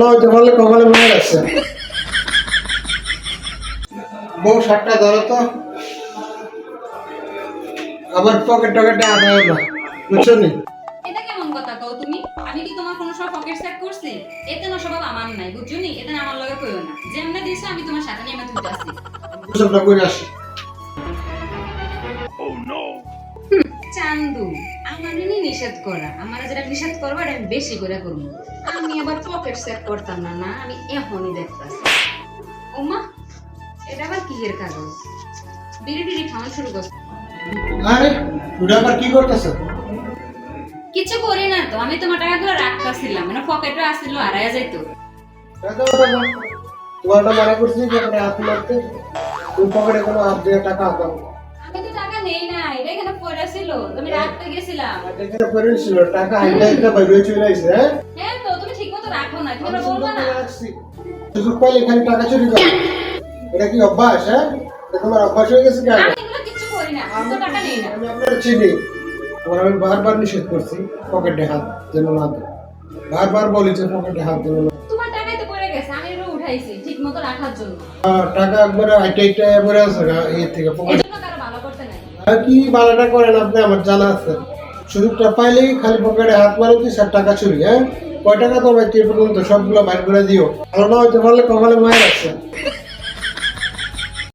না হইতে পারলে কপালে মায়ের আছে বউ শার্টটা ধরো তো। আমার পকেট টকেটে আদায় না বুঝছ নি? এটা কেমন কথা কও তুমি? আমি কি তোমার কোনো সব পকেট সেট করছি? এতে না স্বভাব আমার নাই বুঝছ নি? এটা আমার লগে কইও না। যেমনে দিছো আমি তোমার সাথে নিয়ে তুইতে আসি গোসলটা করে আসি। চান্দু। আমার নিষেধ করা। আমার যেটা নিষেধ করব এটা আমি বেশি করে করব। আমি আবার পকেট সেট করতাম না না আমি এখনই দেখতাছি। ওমা এটা আবার কিহের কাগজ? বিড়ি বিড়ি খাওয়া শুরু করছে। আরে ওটা আবার কি করতেছে? কিছু করি না তো আমি তোমার টাকাগুলো রাখতেছিলাম মানে পকেটে আসছিল হারাইয়া যাইতো। তোমারটা মানা করছি যে পরে হাত মারতে। তুমি পকেটে কোনো হাত দিয়ে টাকা আমি তো টাকা নেই না এটা এখানে ছিল তুমি রাখতে গেছিলাম। এখানে পরে ছিল টাকা হাইটা হাইটা বাইরে চলে আসছে হ্যাঁ? হ্যাঁ তো তুমি ঠিক রাখো না তুমি বলবা না। সুযোগ পাইলে এখানে টাকা চুরি করো। এটা কি অভ্যাস হ্যাঁ? তোমার অভ্যাস হয়ে গেছে কেন? আমি এগুলো কিছু করি না আমি তো টাকা নেই না। আমি আপনার চিনি। তোমার আমি বারবার নিষেধ করছি পকেটে হাত যেন না বারবার বলি যে পকেটে হাত দেবো না তোমার টাকাই তো পড়ে গেছে আমি এগুলো উঠাইছি ঠিক মতো রাখার জন্য। টাকা একবারে আইটা আইটা পরে আছে গা ইয়ে থেকে পকেটে। কি বালাটা করেন আপনি? আমার জানা আছে। সুযোগটা পাইলেই খালি পকেটে হাত মারো তুই সব টাকা চুরি হ্যাঁ? কয় টাকা তো কে পর্যন্ত সবগুলো বাইর করে দিও। ভালো না হইতে পারলে কপালে মায়ের আছে।